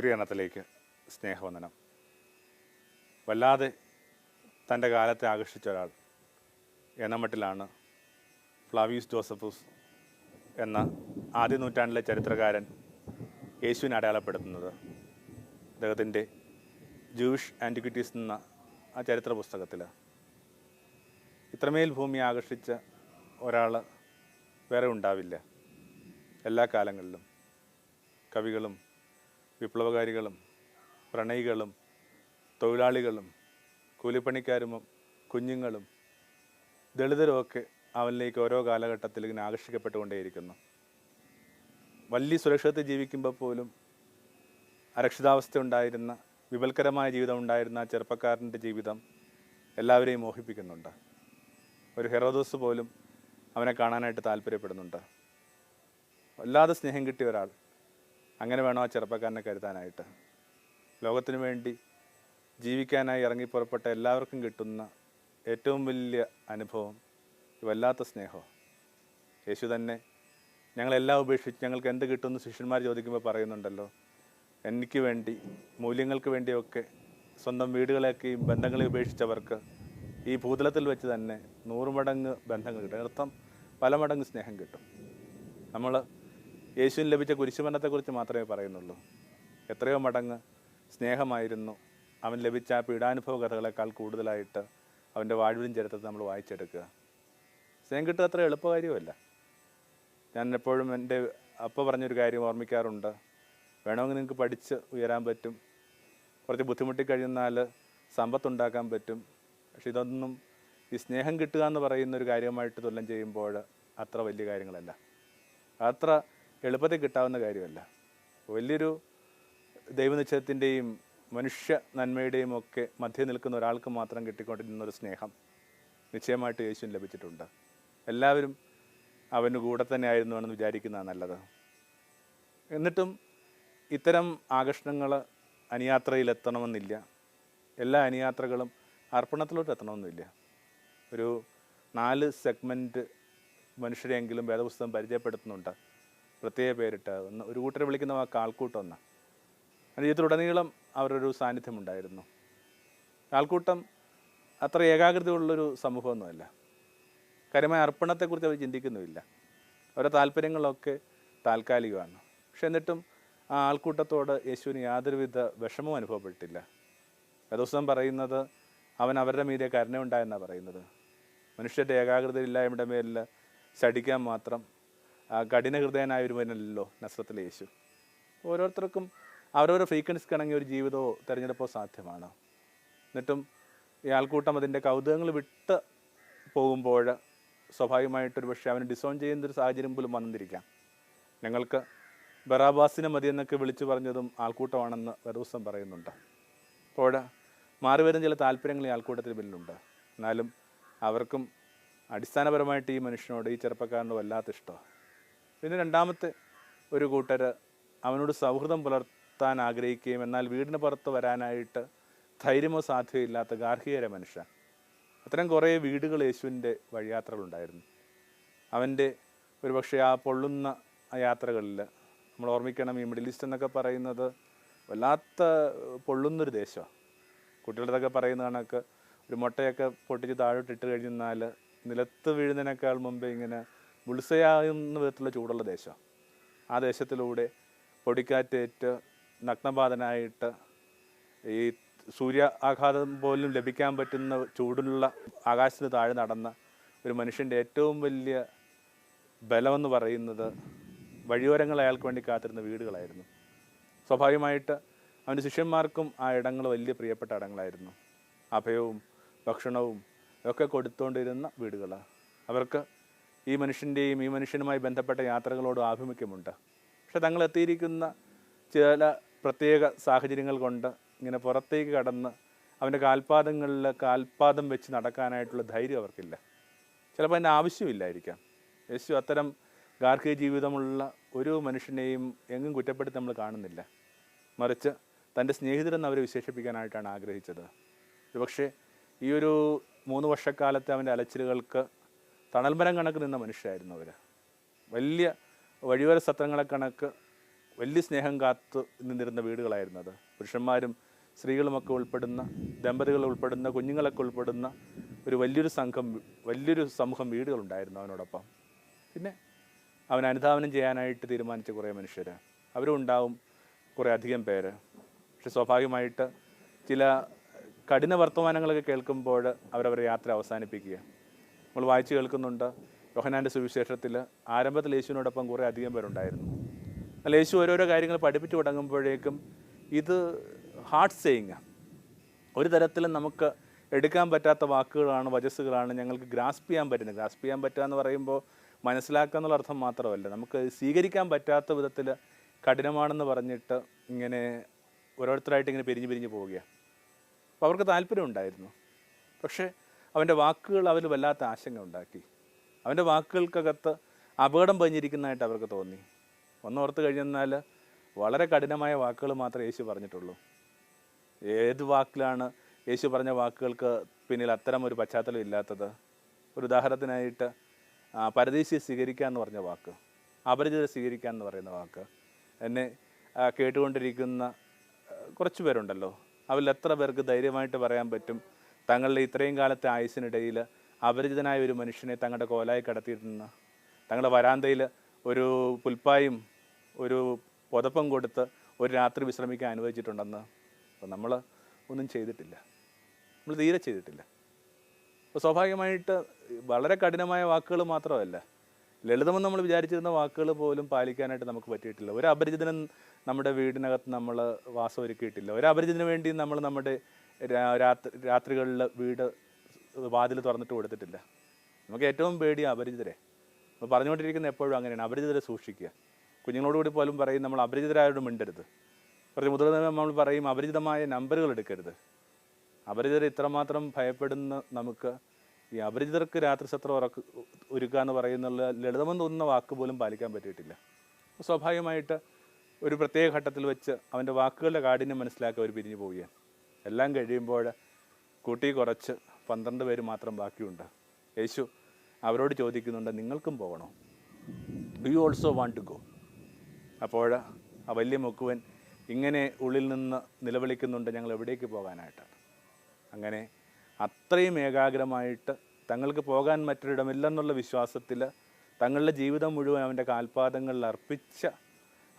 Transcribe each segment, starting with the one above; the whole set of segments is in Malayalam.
ഗുരുഗണത്തിലേക്ക് സ്നേഹവന്ദനം. വല്ലാതെ തന്റെ കാലത്തെ ആകർഷിച്ച ഒരാൾ എന്ന മട്ടിലാണ് ഫ്ലാവിയൂസ് ജോസഫൂസ് എന്ന ആദ്യ നൂറ്റാണ്ടിലെ ചരിത്രകാരൻ യേശുവിനെ അടയാളപ്പെടുത്തുന്നത്. അദ്ദേഹത്തിന്റെ ജൂഷ് ആന്റിക്വിറ്റീസ് എന്ന ആ ചരിത്ര പുസ്തകത്തിൽ ഇത്രമേൽ ഭൂമി ആകർഷിച്ച ഒരാൾ വേറെ ഉണ്ടാവില്ല. എല്ലാ കാലങ്ങളിലും കവികളും വിപ്ലവകാരികളും പ്രണയികളും തൊഴിലാളികളും കൂലിപ്പണിക്കാരും കുഞ്ഞുങ്ങളും ദളിതരുമൊക്കെ അവനിലേക്ക് ഓരോ കാലഘട്ടത്തിൽ ഇങ്ങനെ ആകർഷിക്കപ്പെട്ടുകൊണ്ടേയിരിക്കുന്നു. വലിയ സുരക്ഷിതത്തിൽ ജീവിക്കുമ്പോൾ പോലും അരക്ഷിതാവസ്ഥ ഉണ്ടായിരുന്ന വിപൽക്കരമായ ജീവിതം ഉണ്ടായിരുന്ന ചെറുപ്പക്കാരന്റെ ജീവിതം എല്ലാവരെയും മോഹിപ്പിക്കുന്നുണ്ട്. ഒരു ഹെറോദോസ് പോലും അവനെ കാണാനായിട്ട് താല്പര്യപ്പെടുന്നുണ്ട്. വല്ലാതെ സ്നേഹം കിട്ടിയ ഒരാൾ. അങ്ങനെ വേണോ ആ ചെറുപ്പക്കാരനെ കരുതാനായിട്ട്. ലോകത്തിനു വേണ്ടി ജീവിക്കാനായി ഇറങ്ങി പുറപ്പെട്ട എല്ലാവർക്കും കിട്ടുന്ന ഏറ്റവും വലിയ അനുഭവം വല്ലാത്ത സ്നേഹം. യേശു തന്നെ ഞങ്ങളെല്ലാം ഉപേക്ഷിച്ച് ഞങ്ങൾക്ക് എന്ത് കിട്ടുമെന്ന് ശിഷ്യന്മാർ ചോദിക്കുമ്പോൾ പറയുന്നുണ്ടല്ലോ എനിക്ക് വേണ്ടി മൂല്യങ്ങൾക്ക് വേണ്ടിയൊക്കെ സ്വന്തം വീടുകളെയൊക്കെയും ബന്ധങ്ങളെ ഉപേക്ഷിച്ചവർക്ക് ഈ ഭൂതലത്തിൽ വെച്ച് തന്നെ നൂറ് മടങ്ങ് ബന്ധങ്ങൾ കിട്ടും. അർത്ഥം പല മടങ്ങ് സ്നേഹം കിട്ടും. നമ്മൾ യേശുവിന് ലഭിച്ച കുരിശുമരണത്തെക്കുറിച്ച് മാത്രമേ പറയുന്നുള്ളൂ. എത്രയോ മടങ്ങ് സ്നേഹമായിരുന്നു അവൻ ലഭിച്ച ആ പീഡാനുഭവ കഥകളെക്കാൾ കൂടുതലായിട്ട് അവന്റെ വാഴ്വിലും ചരിത്രത്തിൽ നമ്മൾ വായിച്ചെടുക്കുക. സ്നേഹം കിട്ടുക അത്ര എളുപ്പകാര്യമല്ല. ഞാൻ എപ്പോഴും എന്റെ അപ്പ പറഞ്ഞൊരു കാര്യം ഓർമ്മിക്കാറുണ്ട്. വേണമെങ്കിൽ നിങ്ങൾക്ക് പഠിച്ച് ഉയരാൻ പറ്റും. കുറച്ച് ബുദ്ധിമുട്ടി കഴിഞ്ഞാൽ സമ്പത്തുണ്ടാക്കാൻ പറ്റും. പക്ഷെ ഇതൊന്നും ഈ സ്നേഹം കിട്ടുക എന്ന് പറയുന്ന ഒരു കാര്യമായിട്ട് തുലനം ചെയ്യുമ്പോൾ അത്ര വലിയ കാര്യങ്ങളല്ല. അത്ര എളുപ്പത്തിൽ കിട്ടാവുന്ന കാര്യമല്ല. വലിയൊരു ദൈവനിശ്ചയത്തിന്റെയും മനുഷ്യ നന്മയുടെയും ഒക്കെ മധ്യ നിൽക്കുന്ന ഒരാൾക്ക് മാത്രം കിട്ടിക്കൊണ്ടിരുന്ന ഒരു സ്നേഹം നിശ്ചയമായിട്ട് യേശുവിന് ലഭിച്ചിട്ടുണ്ട്. എല്ലാവരും അവന് കൂടെ തന്നെ ആയിരുന്നു എന്ന് വിചാരിക്കുന്നതാണ് നല്ലത്. എന്നിട്ടും ഇത്തരം ആകർഷണങ്ങൾ അനുയാത്രയിലെത്തണമെന്നില്ല. എല്ലാ അനുയാത്രകളും അർപ്പണത്തിലോട്ട് എത്തണമെന്നില്ല. ഒരു നാല് സെഗ്മെന്റ് മനുഷ്യരെങ്കിലും വേദപുസ്തകം പരിചയപ്പെടുത്തുന്നുണ്ട്. പ്രത്യേക പേരിട്ട് ഒന്ന് ഒരു കൂട്ടരെ വിളിക്കുന്ന വാക്ക് ആൾക്കൂട്ടം ഒന്ന് അതിന് ജീവിതത്തിലുടനീളം അവരൊരു സാന്നിധ്യമുണ്ടായിരുന്നു. ആൾക്കൂട്ടം അത്ര ഏകാഗ്രതയുള്ളൊരു സമൂഹമൊന്നുമല്ല. കാര്യമായ അർപ്പണത്തെക്കുറിച്ച് അവർ ചിന്തിക്കുന്നുമില്ല. അവരുടെ താല്പര്യങ്ങളൊക്കെ താൽക്കാലികമാണ്. പക്ഷെ എന്നിട്ടും ആ ആൾക്കൂട്ടത്തോട് യേശുവിന് യാതൊരുവിധ വിഷമവും അനുഭവപ്പെട്ടില്ല ദിവസം പറയുന്നത് അവൻ അവരുടെ മീതെ കരുണയുണ്ടായെന്നാണ് പറയുന്നത്. മനുഷ്യരുടെ ഏകാഗ്രതയില്ലായ്മയുടെ മേലിൽ ചടിക്കാൻ മാത്രം കഠിന ഹൃദയനായ ഒരുവനല്ലോ നസ്രത്തിലെ യേശു. ഓരോരുത്തർക്കും അവരവരുടെ ഫ്രീക്വൻസി ഇണങ്ങിയ ഒരു ജീവിതമോ തിരഞ്ഞെടുപ്പോ സാധ്യമാണ്. എന്നിട്ടും ഈ ആൾക്കൂട്ടം അതിന്റെ കൗതുകങ്ങൾ വിട്ട് പോകുമ്പോൾ സ്വാഭാവികമായിട്ടൊരു പക്ഷേ അവന് ഡിസോൺ ചെയ്യുന്ന ഒരു സാഹചര്യം പോലും വന്നിരിക്കാം. ഞങ്ങൾക്ക് ബറാബാസിനെ മതി എന്നൊക്കെ വിളിച്ചു പറഞ്ഞതും ആൾക്കൂട്ടമാണെന്ന് ദിവസം പറയുന്നുണ്ട്. അപ്പോൾ മാറി വരുന്ന ചില താല്പര്യങ്ങൾ ഈ ആൾക്കൂട്ടത്തിന് പിന്നിലുണ്ട്. എന്നാലും അവർക്കും അടിസ്ഥാനപരമായിട്ട് ഈ മനുഷ്യനോട് ഈ ചെറുപ്പക്കാരനോട് വല്ലാത്ത ഇഷ്ടമാണ്. പിന്നെ രണ്ടാമത്തെ ഒരു കൂട്ടർ അവനോട് സൗഹൃദം പുലർത്താൻ ആഗ്രഹിക്കുകയും എന്നാൽ വീടിന് പുറത്ത് വരാനായിട്ട് ധൈര്യമോ സാധ്യതയില്ലാത്ത ഗാർഹികര മനുഷ്യൻ. അത്തരം കുറേ വീടുകൾ യേശുവിന്റെ വഴിയാത്രകളുണ്ടായിരുന്നു. അവന്റെ ഒരു പക്ഷേ ആ പൊള്ളുന്ന യാത്രകളിൽ നമ്മൾ ഓർമ്മിക്കണം ഈ മിഡിൽ ഈസ്റ്റ് എന്നൊക്കെ പറയുന്നത് വല്ലാത്ത പൊള്ളുന്നൊരു ദേശമാണ്. കുട്ടികളുടെതൊക്കെ പറയുന്ന കണക്ക് ഒരു മുട്ടയൊക്കെ പൊട്ടിച്ച് താഴോട്ട് ഇട്ട് കഴിഞ്ഞാൽ നിലത്ത് വീഴുന്നതിനേക്കാൾ മുമ്പേ ഇങ്ങനെ മുൾസയാകുന്ന വിധത്തിലുള്ള ചൂടുള്ള ദേശം. ആ ദേശത്തിലൂടെ പൊടിക്കാറ്റേറ്റ് നഗ്നപാതനായിട്ട് ഈ സൂര്യ ആഘാതം പോലും ലഭിക്കാൻ പറ്റുന്ന ചൂടുള്ള ആകാശത്തിന് താഴെ നടന്ന ഒരു മനുഷ്യന്റെ ഏറ്റവും വലിയ ബലമെന്ന് പറയുന്നത് വഴിയോരങ്ങൾ അയാൾക്ക് വേണ്ടി കാത്തിരുന്ന വീടുകളായിരുന്നു. സ്വാഭാവികമായിട്ട് അവന്റെ ശിഷ്യന്മാർക്കും ആ ഇടങ്ങൾ വലിയ പ്രിയപ്പെട്ട ഇടങ്ങളായിരുന്നു. അഭയവും ഭക്ഷണവും ഒക്കെ കൊടുത്തുകൊണ്ടിരുന്ന വീടുകളാണ് അവർക്ക് ഈ മനുഷ്യന്റെയും ഈ മനുഷ്യനുമായി ബന്ധപ്പെട്ട യാത്രകളോട് ആഭിമുഖ്യമുണ്ട്. പക്ഷെ തങ്ങൾ എത്തിയിരിക്കുന്ന ചില പ്രത്യേക സാഹചര്യങ്ങൾ കൊണ്ട് ഇങ്ങനെ പുറത്തേക്ക് കടന്ന് അവന്റെ കാൽപാദങ്ങളിൽ കാൽപാദം വെച്ച് നടക്കാനായിട്ടുള്ള ധൈര്യം അവർക്കില്ല. ചിലപ്പോൾ അതിന്റെ ആവശ്യമില്ലായിരിക്കാം. യേശു അത്തരം ഗാർഹിക ജീവിതമുള്ള ഒരു മനുഷ്യനെയും എങ്ങും കുറ്റപ്പെടുത്തി നമ്മൾ കാണുന്നില്ല. മറിച്ച് തന്റെ സ്നേഹിതരെന്ന് അവരെ വിശേഷിപ്പിക്കാനായിട്ടാണ് ആഗ്രഹിച്ചത്. പക്ഷേ ഈ ഒരു മൂന്ന് വർഷക്കാലത്തെ അവന്റെ അലച്ചിലുകൾക്ക് തണൽമരം കണക്ക് നിന്ന മനുഷ്യരായിരുന്നു അവർ വലിയ വഴിവര സത്രങ്ങളെ കണക്ക് വലിയ സ്നേഹം കാത്ത് നിന്നിരുന്ന വീടുകളായിരുന്നു അത്. പുരുഷന്മാരും സ്ത്രീകളുമൊക്കെ ഉൾപ്പെടുന്ന ദമ്പതികൾ ഉൾപ്പെടുന്ന കുഞ്ഞുങ്ങളൊക്കെ ഉൾപ്പെടുന്ന ഒരു വലിയൊരു സംഘം വലിയൊരു സമൂഹം വീടുകളുണ്ടായിരുന്നു അവനോടൊപ്പം. പിന്നെ അവൻ അനുധാവനം ചെയ്യാനായിട്ട് തീരുമാനിച്ച കുറേ മനുഷ്യർ അവരും ഉണ്ടാവും കുറേ അധികം പേര്. പക്ഷെ സ്വാഭാവികമായിട്ട് ചില കഠിന വർത്തമാനങ്ങളൊക്കെ കേൾക്കുമ്പോൾ അവരവരുടെ യാത്ര അവസാനിപ്പിക്കുക. നമ്മൾ വായിച്ചു കേൾക്കുന്നുണ്ട്. യോഹനാന്റെ സുവിശേഷത്തിൽ ആരംഭത്തിൽ യേശുവിനോടൊപ്പം കുറേ അധികം പേരുണ്ടായിരുന്നു. എന്നാൽ യേശു ഓരോരോ കാര്യങ്ങൾ പഠിപ്പിച്ചു തുടങ്ങുമ്പോഴേക്കും ഇത് ഹാർട്ട് സേയിങ് ഒരു തരത്തിലും നമുക്ക് എടുക്കാൻ പറ്റാത്ത വാക്കുകളാണ് വചസ്സുകളാണ് ഞങ്ങൾക്ക് ഗ്രാസ്പ് ചെയ്യാൻ പറ്റുന്നത്. ഗ്രാസ്പ് ചെയ്യാൻ പറ്റുക എന്ന് പറയുമ്പോൾ മനസ്സിലാക്കുക എന്നുള്ള അർത്ഥം മാത്രമല്ല. നമുക്ക് സ്വീകരിക്കാൻ പറ്റാത്ത വിധത്തിൽ കഠിനമാണെന്ന് പറഞ്ഞിട്ട് ഇങ്ങനെ ഓരോരുത്തരായിട്ട് ഇങ്ങനെ പിരിഞ്ഞ് പിരിഞ്ഞ് പോവുകയാണ്. അപ്പോൾ അവർക്ക് താല്പര്യം ഉണ്ടായിരുന്നു. പക്ഷേ അവന്റെ വാക്കുകൾ അവർ വല്ലാത്ത ആശങ്ക ഉണ്ടാക്കി. അവന്റെ വാക്കുകൾക്കകത്ത് അപകടം പതിഞ്ഞിരിക്കുന്നതായിട്ട് അവർക്ക് തോന്നി. ഒന്നോർത്ത് കഴിഞ്ഞെന്നാൽ വളരെ കഠിനമായ വാക്കുകൾ മാത്രമേ യേശു പറഞ്ഞിട്ടുള്ളൂ. ഏത് വാക്കിലാണ് യേശു പറഞ്ഞ വാക്കുകൾക്ക് പിന്നിൽ അത്തരം ഒരു പശ്ചാത്തലം ഇല്ലാത്തത്? ഒരു ഉദാഹരണത്തിനായിട്ട് പരദേശിയെ സ്വീകരിക്കുക എന്ന് പറഞ്ഞ വാക്ക് അപരിചിതരെ സ്വീകരിക്കുക എന്ന് പറയുന്ന വാക്ക്. എന്നെ കേട്ടുകൊണ്ടിരിക്കുന്ന കുറച്ച് പേരുണ്ടല്ലോ. അവരിൽ എത്ര പേർക്ക് ധൈര്യമായിട്ട് പറയാൻ പറ്റും? തങ്ങളുടെ ഇത്രയും കാലത്തെ ആയുസിനിടയിൽ അപരിചിതനായ ഒരു മനുഷ്യനെ തങ്ങളുടെ കോലായി കടത്തിയിരുന്ന തങ്ങളുടെ വരാന്തയിൽ ഒരു പുൽപ്പായും ഒരു പുതപ്പം കൊടുത്ത് ഒരു രാത്രി വിശ്രമിക്കാൻ അനുവദിച്ചിട്ടുണ്ടെന്ന്. അപ്പോൾ നമ്മൾ ഒന്നും ചെയ്തിട്ടില്ല. നമ്മൾ തീരെ ചെയ്തിട്ടില്ല. അപ്പോൾ സ്വാഭാവികമായിട്ട് വളരെ കഠിനമായ വാക്കുകൾ മാത്രമല്ല. ലളിതമെന്ന് നമ്മൾ വിചാരിച്ചിരുന്ന വാക്കുകൾ പോലും പാലിക്കാനായിട്ട് നമുക്ക് പറ്റിയിട്ടില്ല. ഒരു അപരിചിതനും നമ്മുടെ വീടിനകത്ത് നമ്മൾ വാസം ഒരുക്കിയിട്ടില്ല ഒരു അപരിചിതന് വേണ്ടി നമ്മൾ നമ്മുടെ രാത്രി രാത്രികളിൽ വീട് വാതിൽ തുറന്നിട്ട് കൊടുത്തിട്ടില്ല. നമുക്ക് ഏറ്റവും പേടി അപരിചിതരെ. നമ്മൾ പറഞ്ഞുകൊണ്ടിരിക്കുന്ന എപ്പോഴും അങ്ങനെയാണ്. അപരിചിതരെ സൂക്ഷിക്കുക. കുഞ്ഞുങ്ങളോട് കൂടി പോലും പറയും നമ്മൾ അപരിചിതരായോട് മിണ്ടരുത്. കുറച്ച് മുതിർന്ന നമ്മൾ പറയും അപരിചിതമായ നമ്പറുകൾ എടുക്കരുത്. അപരിചിതരെ ഇത്രമാത്രം ഭയപ്പെടുന്ന നമുക്ക് ഈ അപരിചിതർക്ക് രാത്രി സത്രം ഉറക്ക് ഒരുക്കുക എന്ന് പറയുന്ന ലളിതമെന്ന് തോന്നുന്ന വാക്ക് പോലും പാലിക്കാൻ പറ്റിയിട്ടില്ല. സ്വാഭാവികമായിട്ട് ഒരു പ്രത്യേക ഘട്ടത്തിൽ വെച്ച് അവന്റെ വാക്കുകളുടെ കാഠിന്യം മനസ്സിലാക്കി അവർ പിരിഞ്ഞു പോവുകയാണ്. എല്ലാം കഴിയുമ്പോൾ കൂട്ടി കുറച്ച് പന്ത്രണ്ട് പേര് മാത്രം ബാക്കിയുണ്ട്. യേശു അവരോട് ചോദിക്കുന്നുണ്ട് നിങ്ങൾക്കും പോകണോ? Do you also want to go അപ്പോൾ ആ വലിയ മുക്കുവൻ ഇങ്ങനെ ഉള്ളിൽ നിന്ന് നിലവിളിക്കുന്നുണ്ട് ഞങ്ങൾ എവിടേക്ക് പോകാനായിട്ടാണ് അങ്ങനെ അത്രയും ഏകാഗ്രമായിട്ട് തങ്ങൾക്ക് പോകാൻ മറ്റൊരിടമില്ലെന്നുള്ള വിശ്വാസത്തിൽ തങ്ങളുടെ ജീവിതം മുഴുവൻ അവന്റെ കാൽപാദങ്ങളിൽ അർപ്പിച്ച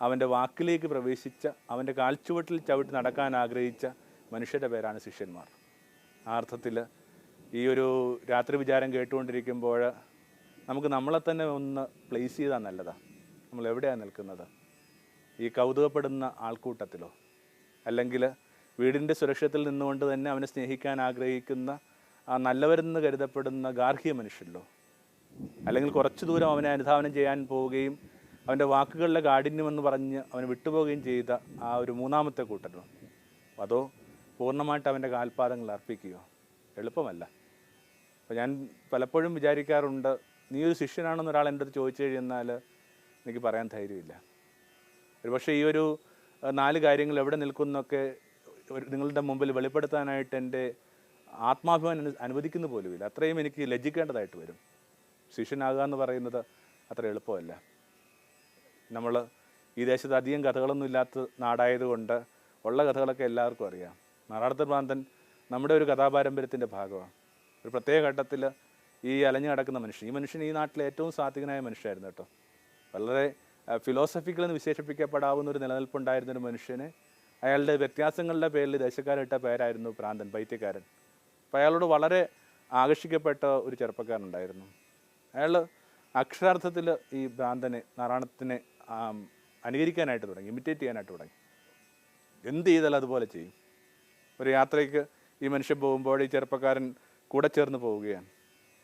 അവന്റെ വാക്കിലേക്ക് പ്രവേശിച്ച അവന്റെ കാൽച്ചുവട്ടിൽ ചവിട്ടി നടക്കാൻ ആഗ്രഹിച്ച മനുഷ്യരുടെ പേരാണ് ശിഷ്യന്മാർ. ആ അർത്ഥത്തിൽ ഈ ഒരു രാത്രി വിചാരം കേട്ടുകൊണ്ടിരിക്കുമ്പോൾ നമുക്ക് നമ്മളെ തന്നെ ഒന്ന് പ്ലേസ് ചെയ്താൽ നല്ലതാണ് നമ്മൾ എവിടെയാണ് നിൽക്കുന്നത്? ഈ കൗതുകപ്പെടുന്ന ആൾക്കൂട്ടത്തിലോ? അല്ലെങ്കിൽ വീടിന്റെ സുരക്ഷത്തിൽ നിന്നുകൊണ്ട് തന്നെ അവനെ സ്നേഹിക്കാൻ ആഗ്രഹിക്കുന്ന ആ നല്ലവരെന്ന് കരുതപ്പെടുന്ന ഗാർഹിക മനുഷ്യരിലോ? അല്ലെങ്കിൽ കുറച്ച് ദൂരം അവനെ അനുധാവനം ചെയ്യാൻ പോവുകയും അവന്റെ വാക്കുകളിലെ കാഠിന്യമെന്ന് പറഞ്ഞ് അവനെ വിട്ടുപോവുകയും ചെയ്ത ആ ഒരു മൂന്നാമത്തെ കൂട്ടരോ? അതോ പൂർണമായിട്ട് അവന്റെ കാൽപാദങ്ങൾ അർപ്പിക്കുകയോ? എളുപ്പമല്ല. അപ്പോൾ ഞാൻ പലപ്പോഴും വിചാരിക്കാറുണ്ട് നീ ഒരു ശിഷ്യനാണെന്ന് ഒരാൾ എന്റെ അടുത്ത് ചോദിച്ചു കഴിഞ്ഞാൽ എനിക്ക് പറയാൻ ധൈര്യമില്ല. ഒരുപക്ഷെ ഈ ഒരു നാല് കാര്യങ്ങൾ എവിടെ നിൽക്കുന്നൊക്കെ നിങ്ങളുടെ മുമ്പിൽ വെളിപ്പെടുത്താനായിട്ട് എന്റെ ആത്മാഭിമാനം അനു- അനുവദിക്കുന്ന പോലുമില്ല. അത്രയും എനിക്ക് ലജ്ജിക്കേണ്ടതായിട്ട് വരും. ശിഷ്യനാകുക എന്ന് പറയുന്നത് അത്ര എളുപ്പമല്ല. നമ്മൾ ഈ ദേശത്ത് അധികം കഥകളൊന്നും ഇല്ലാത്ത നാടായതുകൊണ്ട് ഉള്ള കഥകളൊക്കെ എല്ലാവർക്കും അറിയാം. നാറാടത്ത് ഭ്രാന്തൻ നമ്മുടെ ഒരു കഥാപാരമ്പര്യത്തിന്റെ ഭാഗമാണ്. ഒരു പ്രത്യേക ഘട്ടത്തിൽ ഈ അലഞ്ഞു കിടക്കുന്ന മനുഷ്യൻ ഈ മനുഷ്യൻ ഈ നാട്ടിലെ ഏറ്റവും സാത്വികനായ മനുഷ്യനായിരുന്നു കേട്ടോ. വളരെ ഫിലോസഫിക്കൽ എന്ന് വിശേഷിപ്പിക്കപ്പെടാവുന്ന ഒരു നിലനിൽപ്പുണ്ടായിരുന്ന ഒരു മനുഷ്യന് അയാളുടെ വ്യത്യാസങ്ങളുടെ പേരിൽ ദേശക്കാരിട്ട പേരായിരുന്നു പ്രാന്തൻ പൈത്യക്കാരൻ. അപ്പോൾ അയാളോട് വളരെ ആകർഷിക്കപ്പെട്ട ഒരു ചെറുപ്പക്കാരനുണ്ടായിരുന്നു. അയാൾ അക്ഷരാർത്ഥത്തിൽ ഈ ഭ്രാന്തനെ നാരായണത്തിനെ അനുകരിക്കാനായിട്ട് തുടങ്ങി ഇമിറ്റേറ്റ് ചെയ്യാനായിട്ട് തുടങ്ങി. എന്ത് ചെയ്താലും അതുപോലെ ചെയ്യും. ഒരു യാത്രയ്ക്ക് ഈ മനുഷ്യൻ പോകുമ്പോൾ ഈ ചെറുപ്പക്കാരൻ കൂടെ ചേർന്ന് പോവുകയാണ്.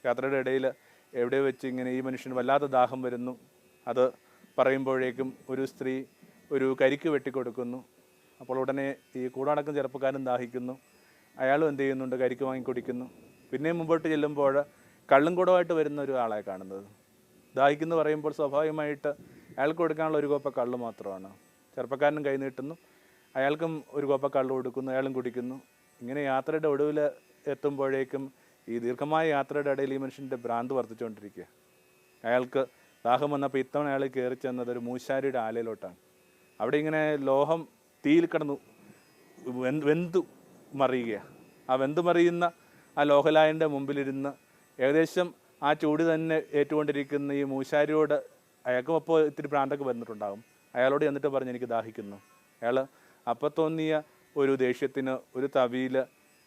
യാത്രയുടെ ഇടയിൽ എവിടെ വെച്ച് ഇങ്ങനെ ഈ മനുഷ്യന് വല്ലാത്ത ദാഹം വരുന്നു അത് പറയുമ്പോഴേക്കും ഒരു സ്ത്രീ ഒരു കരിക്ക് വെട്ടിക്കൊടുക്കുന്നു. അപ്പോൾ ഉടനെ ഈ കൂടടക്കം ചെറുപ്പക്കാരൻ ദാഹിക്കുന്നു. അയാളും എന്ത് ചെയ്യുന്നുണ്ട്? കരിക്ക് വാങ്ങി കുടിക്കുന്നു. പിന്നെ മുമ്പോട്ട് ചെല്ലുമ്പോൾ കള്ളും കൂടമായിട്ട് വരുന്ന ഒരാളെ കാണുന്നത്. ദാഹിക്കുന്നു പറയുമ്പോൾ സ്വാഭാവികമായിട്ട് അയാൾക്ക് കൊടുക്കാനുള്ള ഒരു കോപ്പ കള്ള് മാത്രമാണ്. ചെറുപ്പക്കാരനും കൈ നീട്ടുന്നു. അയാൾക്കും ഒരു കോപ്പ കള്ള് കൊടുക്കുന്നു അയാളും കുടിക്കുന്നു. ഇങ്ങനെ യാത്രയുടെ ഒടുവിൽ എത്തുമ്പോഴേക്കും ഈ ദീർഘമായ യാത്രയുടെ ഇടയിൽ ഈ മനുഷ്യന്റെ ഭ്രാന്ത് വർദ്ധിച്ചുകൊണ്ടിരിക്കുക. അയാൾക്ക് ദാഹം വന്നപ്പോൾ ഇത്തവണ അയാൾ കയറി ചെന്നത് ഒരു മൂശാരിയുടെ ആലയിലോട്ടാണ്. അവിടെ ഇങ്ങനെ ലോഹം തീയിൽ കിടന്നു വെന്തു മറിയുക ആ വെന്തു മറിയുന്ന ആ ലോഹലായന്റെ മുമ്പിലിരുന്ന് ഏകദേശം ആ ചൂട് തന്നെ ഏറ്റുകൊണ്ടിരിക്കുന്ന ഈ മൂശാരിയോട് അയാൾക്കും അപ്പോൾ ഇത്തിരി പ്രാന്തൊക്കെ വന്നിട്ടുണ്ടാകും. അയാളോട് എന്നിട്ട് പറഞ്ഞ് എനിക്ക് ദാഹിക്കുന്നു. അയാൾ അപ്പം തോന്നിയ ഒരു ദേഷ്യത്തിന് ഒരു തവിയിൽ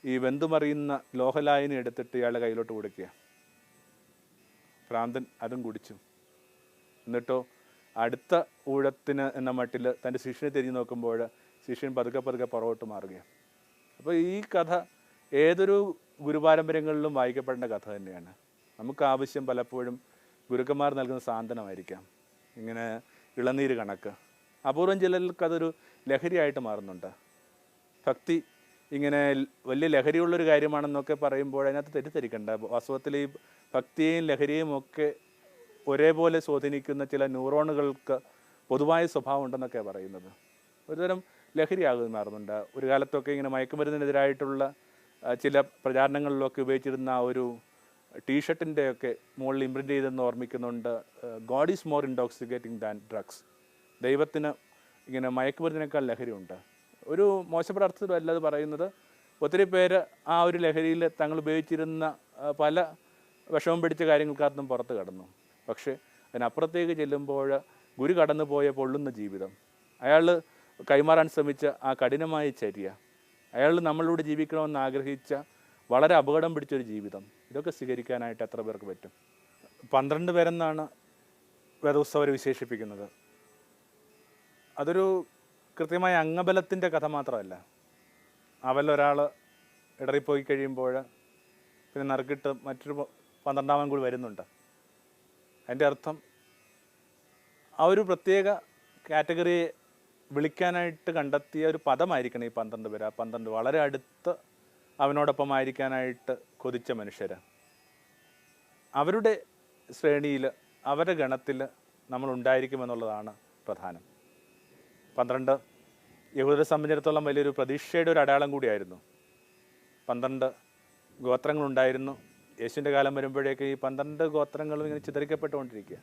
ഈ വെന്തുമറിയുന്ന ലോഹലായനി എടുത്തിട്ട് ഇയാളുടെ കയ്യിലോട്ട് കൊടുക്കുക. ഭ്രാന്തൻ അതും കുടിച്ചു. എന്നിട്ടോ അടുത്ത ഊഴത്തിന് എന്ന മട്ടിൽ തന്റെ ശിഷ്യനെ തിരിഞ്ഞു നോക്കുമ്പോൾ ശിഷ്യൻ പതുക്കെ പതുക്കെ പുറകോട്ട് മാറുകയാണ് അപ്പോൾ ഈ കഥ ഏതൊരു ഗുരുപാരമ്പര്യങ്ങളിലും വായിക്കപ്പെടേണ്ട കഥ തന്നെയാണ്. നമുക്ക് ആവശ്യം പലപ്പോഴും ഗുരുക്കന്മാർ നൽകുന്ന സാന്ത്വനമായിരിക്കാം. ഇങ്ങനെ ഇളനീര് കണക്ക്. അപൂർവം ചിലർക്ക് അതൊരു ലഹരിയായിട്ട് മാറുന്നുണ്ട്. ഭക്തി ഇങ്ങനെ വലിയ ലഹരിയുള്ളൊരു കാര്യമാണെന്നൊക്കെ പറയുമ്പോൾ അതിനകത്ത് തെറ്റിദ്ധരിക്കേണ്ട. വാസ്തവത്തിൽ ഈ ഭക്തിയെയും ലഹരിയെയും ഒക്കെ ഒരേപോലെ സ്വാധീനിക്കുന്ന ചില ന്യൂറോണുകൾക്ക് പൊതുവായ സ്വഭാവം ഉണ്ടെന്നൊക്കെ പറയുന്നത്. ഒരുതരം ലഹരിയാകും മാറുന്നുണ്ട്. ഒരു കാലത്തൊക്കെ ഇങ്ങനെ മയക്കുമരുന്നിനെതിരായിട്ടുള്ള ചില പ്രചാരണങ്ങളിലൊക്കെ ഉപയോഗിച്ചിരുന്ന ഒരു ടീഷർട്ടിന്റെ ഒക്കെ മുകളിൽ ഇമ്പ്രിന്റ് ചെയ്തെന്ന് ഓർമ്മിക്കുന്നുണ്ട് God is more intoxicating than drugs. ദൈവത്തിന് ഇങ്ങനെ മയക്കുമരുന്നിനേക്കാൾ ലഹരിയുണ്ട്. ഒരു മോശപ്പെട്ട അർത്ഥത്തിലും അല്ല അത് പറയുന്നത് ഒത്തിരി പേര് ആ ഒരു ലഹരിയിൽ തങ്ങൾ ഉപയോഗിച്ചിരുന്ന പല വിഷമം പിടിച്ച കാര്യങ്ങൾക്കകത്തും പുറത്ത് കടന്നു. പക്ഷേ അതിനപ്പുറത്തേക്ക് ചെല്ലുമ്പോൾ ഗുരു കടന്നു പോയ പൊള്ളുന്ന ജീവിതം. അയാൾ കൈമാറാൻ ശ്രമിച്ച ആ കഠിനമായ ചര്യ അയാൾ നമ്മളോട് ജീവിക്കണമെന്ന് ആഗ്രഹിച്ച വളരെ അപകടം പിടിച്ചൊരു ജീവിതം. ഇതൊക്കെ സ്വീകരിക്കാനായിട്ട് എത്ര പേർക്ക് പറ്റും? പന്ത്രണ്ട് പേരെന്നാണ് വേദോത്സവർ വിശേഷിപ്പിക്കുന്നത്. അതൊരു കൃത്യമായ അംഗബലത്തിന്റെ കഥ മാത്രമല്ല. അവലൊരാൾ ഇടറിപ്പോയി കഴിയുമ്പോൾ പിന്നെ നറുക്കിട്ട് മറ്റൊരു പന്ത്രണ്ടാമൻ കൂടി വരുന്നുണ്ട്. അതിന്റെ അർത്ഥം ആ ഒരു പ്രത്യേക കാറ്റഗറിയെ വിളിക്കാനായിട്ട് കണ്ടെത്തിയ ഒരു പദമായിരിക്കണം ഈ പന്ത്രണ്ട് പേര്. ആ പന്ത്രണ്ട് വളരെ അടുത്ത് അവനോടൊപ്പം ആയിരിക്കാനായിട്ട് കൊതിച്ച മനുഷ്യർ അവരുടെ ശ്രേണിയിൽ അവരുടെ ഗണത്തിൽ നമ്മൾ ഉണ്ടായിരിക്കുമെന്നുള്ളതാണ് പ്രധാനം. പന്ത്രണ്ട്. യഹൂദരെ സംബന്ധിച്ചിടത്തോളം വലിയൊരു പ്രതീക്ഷയുടെ ഒരു അടയാളം കൂടിയായിരുന്നു. പന്ത്രണ്ട് ഗോത്രങ്ങളുണ്ടായിരുന്നു. യേശുവിന്റെ കാലം വരുമ്പോഴേക്ക് ഈ പന്ത്രണ്ട് ഗോത്രങ്ങളും ഇങ്ങനെ ചിതറിക്കപ്പെട്ടുകൊണ്ടിരിക്കുക.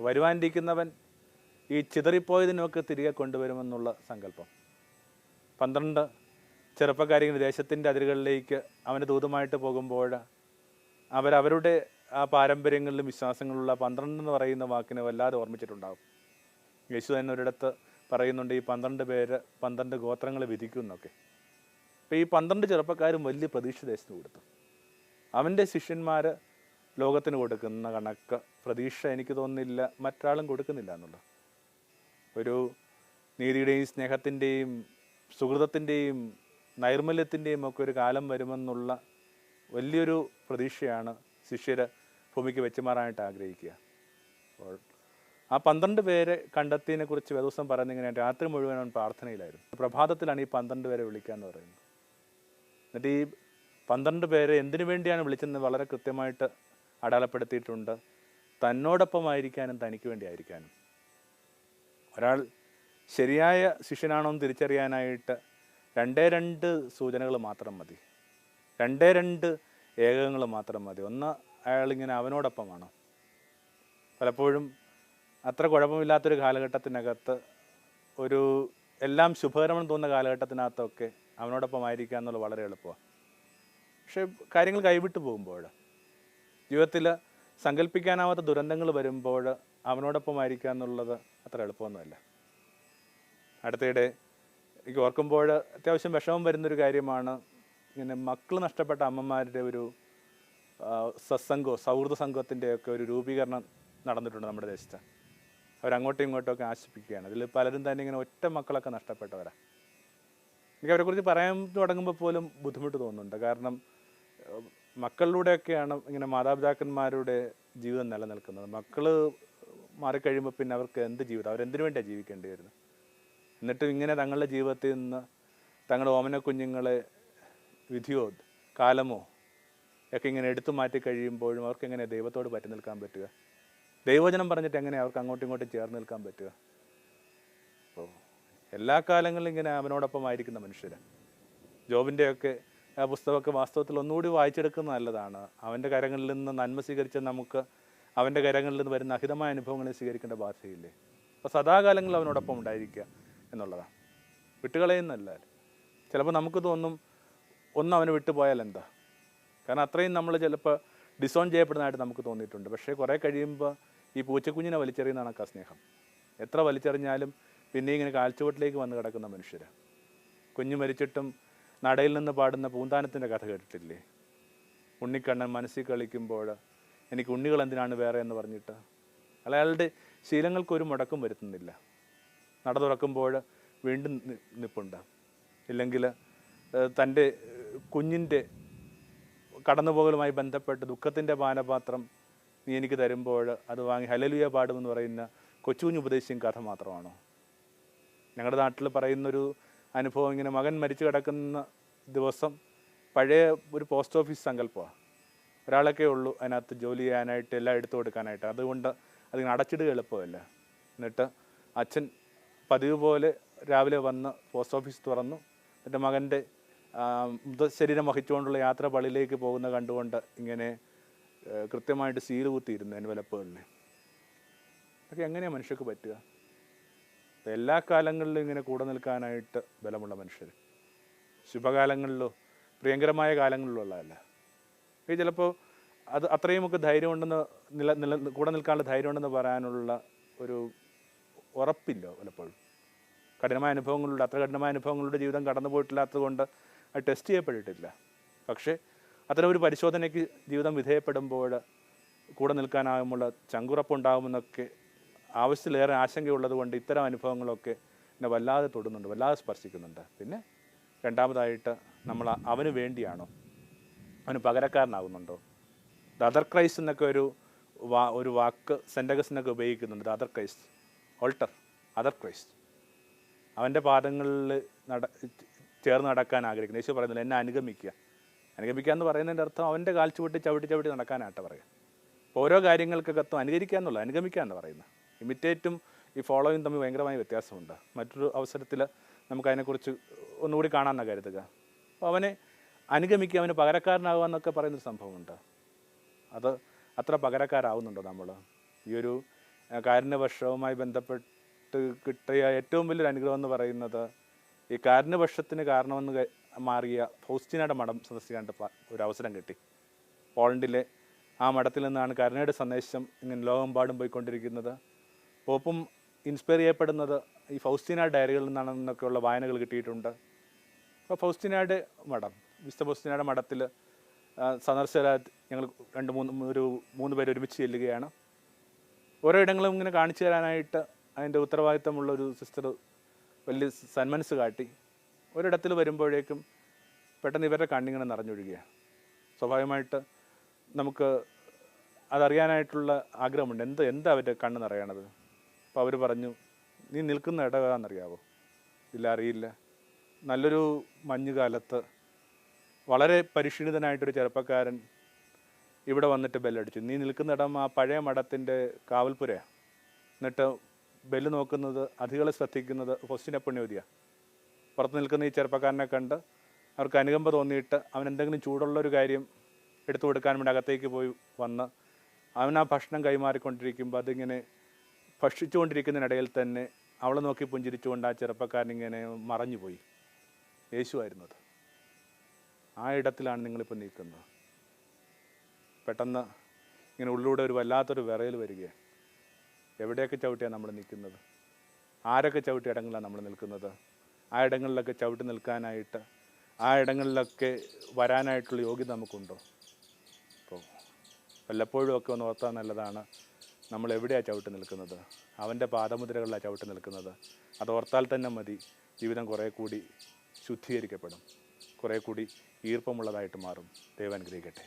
വരുവാനിരിക്കുന്നവൻ ഈ ചിതറിപ്പോയതിനൊക്കെ തിരികെ കൊണ്ടുവരുമെന്നുള്ള സങ്കല്പം. പന്ത്രണ്ട് ചെറുപ്പക്കാരിങ്ങനെ ദേശത്തിന്റെ അതിരുകളിലേക്ക് അവന് ദൂതമായിട്ട് പോകുമ്പോൾ അവരവരുടെ ആ പാരമ്പര്യങ്ങളിലും വിശ്വാസങ്ങളിലുള്ള പന്ത്രണ്ട് എന്ന് പറയുന്ന വാക്കിനെ വല്ലാതെ ഓർമ്മിച്ചിട്ടുണ്ടാകും യേശു തന്നെ ഒരിടത്ത് പറയുന്നുണ്ട് ഈ പന്ത്രണ്ട് പേര് പന്ത്രണ്ട് ഗോത്രങ്ങളെ വിധിക്കുന്നൊക്കെ. അപ്പോൾ ഈ പന്ത്രണ്ട് ചെറുപ്പക്കാരും വലിയ പ്രതീക്ഷ ദേശത്ത് കൊടുത്തു. അവന്റെ ശിഷ്യന്മാർ ലോകത്തിന് കൊടുക്കുന്ന കണക്ക് പ്രതീക്ഷ എനിക്ക് തോന്നുന്നില്ല മറ്റാളും കൊടുക്കുന്നില്ല എന്നുള്ളത് ഒരു നീതിയുടെയും സ്നേഹത്തിന്റെയും സുഹൃതത്തിന്റെയും നൈർമല്യത്തിന്റെയും ഒക്കെ ഒരു കാലം വരുമെന്നുള്ള വലിയൊരു പ്രതീക്ഷയാണ് ശിഷ്യർ ഭൂമിക്ക് വെച്ചുമാറാനായിട്ട് ആഗ്രഹിക്കുക. അപ്പോൾ ആ പന്ത്രണ്ട് പേരെ കണ്ടെത്തിയതിനെ കുറിച്ച് വേദോസം പറയുന്നത് രാത്രി മുഴുവൻ അവൻ പ്രാർത്ഥനയിലായിരുന്നു. പ്രഭാതത്തിലാണ് ഈ പന്ത്രണ്ട് പേരെ വിളിക്കുക എന്ന് പറയുന്നത്. എന്നിട്ട് ഈ പന്ത്രണ്ട് പേരെ എന്തിനു വേണ്ടിയാണ് വിളിച്ചതെന്ന് വളരെ കൃത്യമായിട്ട് അടയാളപ്പെടുത്തിയിട്ടുണ്ട്. തന്നോടൊപ്പമായിരിക്കാനും തനിക്ക് വേണ്ടി ആയിരിക്കാനും. ഒരാൾ ശരിയായ ശിഷ്യനാണോ എന്ന് തിരിച്ചറിയാനായിട്ട് രണ്ടേ രണ്ട് സൂചനകൾ മാത്രം മതി. രണ്ടേ രണ്ട് ഏകങ്ങൾ മാത്രം മതി. ഒന്ന് അയാളിങ്ങനെ അവനോടൊപ്പമാണ്? പലപ്പോഴും അത്ര കുഴപ്പമില്ലാത്തൊരു കാലഘട്ടത്തിനകത്ത് ഒരു എല്ലാം ശുഭകരമെന്ന് തോന്നുന്ന കാലഘട്ടത്തിനകത്തൊക്കെ അവനോടൊപ്പം ആയിരിക്കുക എന്നുള്ളത് വളരെ എളുപ്പമാണ്. പക്ഷേ കാര്യങ്ങൾ കൈവിട്ടു പോകുമ്പോൾ ജീവിതത്തിൽ സങ്കല്പിക്കാനാവാത്ത ദുരന്തങ്ങൾ വരുമ്പോൾ അവനോടൊപ്പം ആയിരിക്കുക എന്നുള്ളത് അത്ര എളുപ്പമൊന്നുമല്ല. അടുത്തിടെ എനിക്ക് ഓർക്കുമ്പോൾ അത്യാവശ്യം വിഷമം വരുന്നൊരു കാര്യമാണ് ഇങ്ങനെ മക്കൾ നഷ്ടപ്പെട്ട അമ്മമാരുടെ ഒരു സത്സംഗോ സൗഹൃദ സംഘത്തിന്റെയൊക്കെ ഒരു രൂപീകരണം നടന്നിട്ടുണ്ട് നമ്മുടെ ദേശത്ത്. അവരങ്ങോട്ടും ഇങ്ങോട്ടും ഒക്കെ ആശിപ്പിക്കുകയാണ് അതിൽ പലരും തന്നെ ഇങ്ങനെ ഒറ്റ മക്കളൊക്കെ നഷ്ടപ്പെട്ടവരാണ് എനിക്ക് അവരെക്കുറിച്ച് പറയാൻ തുടങ്ങുമ്പോൾ പോലും ബുദ്ധിമുട്ട് തോന്നുന്നുണ്ട്. കാരണം മക്കളിലൂടെയൊക്കെയാണ് ഇങ്ങനെ മാതാപിതാക്കന്മാരുടെ ജീവിതം നിലനിൽക്കുന്നത്. മക്കൾ മാറിക്കഴിയുമ്പോൾ പിന്നെ അവർക്ക് എന്ത് ജീവിതം? അവരെന്തിനു വേണ്ടിയാണ് ജീവിക്കേണ്ടി വരുന്നത് എന്നിട്ടും ഇങ്ങനെ തങ്ങളുടെ ജീവിതത്തിൽ നിന്ന് തങ്ങളുടെ ഓമന കുഞ്ഞുങ്ങളെ വിധിയോ കാലമോ ഒക്കെ ഇങ്ങനെ എടുത്തു മാറ്റി കഴിയുമ്പോഴും അവർക്ക് എങ്ങനെ ദൈവത്തോട് പറ്റി നിൽക്കാൻ പറ്റുക? ദൈവവചനം പറഞ്ഞിട്ട് എങ്ങനെ അവർക്ക് അങ്ങോട്ടും ഇങ്ങോട്ടും ചേർന്ന് നിൽക്കാൻ പറ്റുക? അപ്പോൾ എല്ലാ കാലങ്ങളിലും ഇങ്ങനെ അവനോടൊപ്പം ആയിരിക്കുന്ന മനുഷ്യർ ജോബിന്റെയൊക്കെ ആ പുസ്തകമൊക്കെ വാസ്തവത്തിൽ ഒന്നുകൂടി വായിച്ചെടുക്കുന്നത് നല്ലതാണ്. അവന്റെ കരങ്ങളിൽ നിന്ന് നന്മ സ്വീകരിച്ച നമുക്ക് അവന്റെ കരങ്ങളിൽ നിന്ന് വരുന്ന അഹിതമായ അനുഭവങ്ങളെ സ്വീകരിക്കേണ്ട ബാധ്യതയില്ലേ? അപ്പോൾ സദാകാലങ്ങളിൽ അവനോടൊപ്പം ഉണ്ടായിരിക്കുക എന്നുള്ളതാണ്. വിട്ടുകളയുന്നല്ല ചിലപ്പോൾ നമുക്ക് തോന്നും ഒന്ന് അവന് വിട്ടുപോയാൽ എന്താ? കാരണം അത്രയും നമ്മൾ ചിലപ്പോൾ ഡിസോൺ ചെയ്യപ്പെടുന്നതായിട്ട് നമുക്ക് തോന്നിയിട്ടുണ്ട്. പക്ഷേ കുറേ കഴിയുമ്പോൾ ഈ പൂച്ചക്കുഞ്ഞിനെ വലിച്ചെറിയുന്നതാണ് ആ സ്നേഹം. എത്ര വലിച്ചെറിഞ്ഞാലും പിന്നെ ഇങ്ങനെ കാൽച്ചുവട്ടിലേക്ക് വന്ന് കിടക്കുന്ന മനുഷ്യരാണ് കുഞ്ഞു മരിച്ചിട്ടും നടയിൽ നിന്ന് പാടുന്ന പൂന്താനത്തിന്റെ കഥ കേട്ടിട്ടില്ലേ? ഉണ്ണിക്കണ്ണൻ മനസ്സിൽ കളിക്കുമ്പോൾ എനിക്ക് ഉണ്ണികൾ എന്തിനാണ് വേറെ എന്ന് പറഞ്ഞിട്ട് അയാളുടെ ശീലങ്ങൾക്കൊരു മുടക്കം വരുത്തുന്നില്ല. നട തുറക്കുമ്പോൾ വീണ്ടും നിൽപ്പുണ്ട് ഇല്ലെങ്കിൽ തന്റെ കുഞ്ഞിന്റെ കടന്നുപോകലുമായി ബന്ധപ്പെട്ട് ദുഃഖത്തിന്റെ പാനപാത്രം നീ എനിക്ക് തരുമ്പോൾ അത് വാങ്ങി ഹലലുയ പാടുമെന്ന് പറയുന്ന കൊച്ചുകുഞ്ഞ് ഉപദേശിക്കും കഥ മാത്രമാണോ? ഞങ്ങളുടെ നാട്ടിൽ പറയുന്നൊരു അനുഭവം ഇങ്ങനെ മകൻ മരിച്ചു കിടക്കുന്ന ദിവസം പഴയ ഒരു പോസ്റ്റ് ഓഫീസ് സങ്കല്പമാണ്. ഒരാളൊക്കെ ഉള്ളൂ അതിനകത്ത് ജോലി ചെയ്യാനായിട്ട് എല്ലാം എടുത്തു കൊടുക്കാനായിട്ട്. അതുകൊണ്ട് അതിങ്ങനെ അടച്ചിടുക എളുപ്പമല്ല. എന്നിട്ട് അച്ഛൻ പതിവ് പോലെ രാവിലെ വന്ന് പോസ്റ്റ് ഓഫീസ് തുറന്നു. എന്നിട്ട് മകന്റെ മൃതശരീരം വഹിച്ചുകൊണ്ടുള്ള യാത്ര പള്ളിയിലേക്ക് പോകുന്ന കണ്ടുകൊണ്ട് ഇങ്ങനെ കൃത്യമായിട്ട് സീൽ കുത്തിയിരുന്നു എൻവലപ്പുകളിൽ അതൊക്കെ എങ്ങനെയാണ് മനുഷ്യർക്ക് പറ്റുക? എല്ലാ കാലങ്ങളിലും ഇങ്ങനെ കൂടെ നിൽക്കാനായിട്ട് ബലമുള്ള മനുഷ്യർ. ശുഭകാലങ്ങളിലോ പ്രിയങ്കരമായ കാലങ്ങളിലോ ഉള്ളതല്ല. ഈ ചിലപ്പോൾ അത് അത്രയുമൊക്കെ ധൈര്യം ധൈര്യമുണ്ടെന്ന് നില നില കൂടെ നിൽക്കാനുള്ള ധൈര്യമുണ്ടെന്ന് പറയാനുള്ള ഒരു ഉറപ്പില്ല പലപ്പോഴും കഠിനമായ അനുഭവങ്ങളിലൂടെ അത്ര കഠിനമായ അനുഭവങ്ങളുടെ ജീവിതം കടന്നു പോയിട്ടില്ലാത്തത് കൊണ്ട് അത് ടെസ്റ്റ് ചെയ്യപ്പെട്ടിട്ടില്ല. പക്ഷേ അത്തരം ഒരു പരിശോധനയ്ക്ക് ജീവിതം വിധേയപ്പെടുമ്പോൾ കൂടെ നിൽക്കാനാകുമുള്ള ചങ്കുറപ്പുണ്ടാകുമെന്നൊക്കെ ആവശ്യത്തിലേറെ ആശങ്കയുള്ളത് കൊണ്ട് ഇത്തരം അനുഭവങ്ങളൊക്കെ എന്നെ വല്ലാതെ തൊടുന്നുണ്ട് വല്ലാതെ സ്പർശിക്കുന്നുണ്ട്. പിന്നെ രണ്ടാമതായിട്ട് നമ്മൾ അവന് വേണ്ടിയാണോ? അവന് പകരക്കാരനാകുന്നുണ്ടോ? ദ അതർ ക്രൈസ്റ്റ് എന്നൊക്കെ ഒരു വാ ഒരു വാക്ക് സെന്റഗസിനൊക്കെ ഉപയോഗിക്കുന്നുണ്ട്. The other Christ alter other Christ അവന്റെ പാദങ്ങളിൽ നട ചേർന്ന് നടക്കാൻ ആഗ്രഹിക്കുന്നു. യേശു പറയുന്നില്ല എന്നെ അനുഗമിക്കുക. അനുഗമിക്കുക എന്ന് പറയുന്നതിന്റെ അർത്ഥം അവന്റെ കാൽ ചവിട്ടി ചവിട്ടി ചവിട്ടി നടക്കാനായിട്ട് പറയുക. ഓരോ കാര്യങ്ങൾക്കകത്തും അനുകരിക്കുക എന്നുള്ള അനുഗമിക്കുക എന്ന് പറയുന്നത്. ഇമിറ്റേറ്റും ഈ ഫോളോയും തമ്മിൽ ഭയങ്കരമായ വ്യത്യാസമുണ്ട്. മറ്റൊരു അവസരത്തിൽ നമുക്കതിനെക്കുറിച്ച് ഒന്നുകൂടി കാണാമെന്നാണ് കരുതുക. അപ്പോൾ അവനെ അനുഗമിക്കുക അവന് പകരക്കാരനാകുക എന്നൊക്കെ പറയുന്നൊരു സംഭവമുണ്ട്. അത് അത്ര പകരക്കാരാവുന്നുണ്ടോ നമ്മൾ? ഈ ഒരു കാരുണ്യവർഷവുമായി ബന്ധപ്പെട്ട് കിട്ടിയ ഏറ്റവും വലിയൊരു അനുഗ്രഹം എന്ന് പറയുന്നത് ഈ കാരണവശത്തിന് കാരണമെന്ന് മാറിയ ഫൗസ്റ്റിനയുടെ മഠം സന്ദർശിക്കാണ്ട് ഒരു അവസരം കിട്ടി. പോളണ്ടിലെ ആ മഠത്തിൽ നിന്നാണ് കരുണയുടെ സന്ദേശം ഇങ്ങനെ ലോകമെമ്പാടും പോയിക്കൊണ്ടിരിക്കുന്നത്. പോപ്പും ഇൻസ്പയർ ചെയ്യപ്പെടുന്നത് ഈ ഫൗസ്റ്റിന ഡയറികളിൽ നിന്നാണെന്നൊക്കെയുള്ള വായനകൾ കിട്ടിയിട്ടുണ്ട്. അപ്പോൾ ഫൗസ്റ്റിനയുടെ മഠം വിശുദ്ധ ഫൗസ്റ്റിനയുടെ മഠത്തിൽ സന്ദർശകരാ ഞങ്ങൾ രണ്ട് മൂന്ന് ഒരു മൂന്ന് പേര് ഒരുമിച്ച് ചെല്ലുകയാണ്. ഓരോ ഇടങ്ങളും ഇങ്ങനെ കാണിച്ചു തരാനായിട്ട് അതിന്റെ ഉത്തരവാദിത്തമുള്ള ഒരു സിസ്റ്റർ വലിയ സന്മനസ് കാട്ടി ഒരിടത്തിൽ വരുമ്പോഴേക്കും പെട്ടെന്ന് ഇവരുടെ കണ്ണിങ്ങനെ നിറഞ്ഞൊഴുകുകയാണ് സ്വാഭാവികമായിട്ട് നമുക്ക് അതറിയാനായിട്ടുള്ള ആഗ്രഹമുണ്ട്. എന്ത് എന്താ അവരുടെ കണ്ണ് നിറയണത്? അപ്പോൾ അവർ പറഞ്ഞു നീ നിൽക്കുന്ന ഇടകാന്നറിയാവോ ഇല്ല അറിയില്ല. നല്ലൊരു മഞ്ഞുകാലത്ത് വളരെ പരിശീലിതനായിട്ടൊരു ചെറുപ്പക്കാരൻ ഇവിടെ വന്നിട്ട് ബെല്ലടിച്ചു. നീ നിൽക്കുന്ന ഇടം ആ പഴയ മഠത്തിന്റെ കാവൽപുരയാണ് എന്നിട്ട് ബെല്ല് നോക്കുന്നത് അതിഥികളെ ശ്രദ്ധിക്കുന്നത് ഹൊസ്റ്റിനെ പുണ്യവതിയാണ് പുറത്ത് നിൽക്കുന്ന ഈ ചെറുപ്പക്കാരനെ കണ്ട് അവർക്ക് അനുകമ്പ തോന്നിയിട്ട് അവൻ എന്തെങ്കിലും ചൂടുള്ള ഒരു കാര്യം എടുത്തു കൊടുക്കാൻ വേണ്ടി അകത്തേക്ക് പോയി വന്ന് അവൻ ആ ഭക്ഷണം കൈമാറിക്കൊണ്ടിരിക്കുമ്പോൾ അതിങ്ങനെ ഭക്ഷിച്ചുകൊണ്ടിരിക്കുന്നതിനിടയിൽ തന്നെ അവളെ നോക്കി പുഞ്ചിരിച്ചുകൊണ്ട് ആ ചെറുപ്പക്കാരൻ ഇങ്ങനെ മറഞ്ഞുപോയി. അത്. ആ ഇടത്തിലാണ് നിങ്ങളിപ്പോൾ നിൽക്കുന്നത്. പെട്ടെന്ന് ഇങ്ങനെ ഉള്ളിലൂടെ ഒരു വല്ലാത്തൊരു വിറയൽ വരികയാണ്. എവിടെയൊക്കെ ചവിട്ടിയാണ് നമ്മൾ നിൽക്കുന്നത്? ആരൊക്കെ ചവിട്ടി ഇടങ്ങളിലാണ് നമ്മൾ നിൽക്കുന്നത്? ആ ഇടങ്ങളിലൊക്കെ ചവിട്ടി നിൽക്കാനായിട്ട് ആ ഇടങ്ങളിലൊക്കെ വരാനായിട്ടുള്ള യോഗ്യത നമുക്കുണ്ടോ? അപ്പോൾ വല്ലപ്പോഴും ഒക്കെ ഒന്ന് ഓർത്താൽ നല്ലതാണ്. നമ്മൾ എവിടെയാണ് ചവിട്ടി നിൽക്കുന്നത്? അവന്റെ പാദമുദ്രകളിലാണ് ചവിട്ടി നിൽക്കുന്നത്. അത് ഓർത്താൽ തന്നെ മതി. ജീവിതം കുറേ കൂടി ശുദ്ധീകരിക്കപ്പെടും. കുറേ കൂടി ഈർപ്പമുള്ളതായിട്ട് മാറും. ദൈവം അനുഗ്രഹിക്കട്ടെ.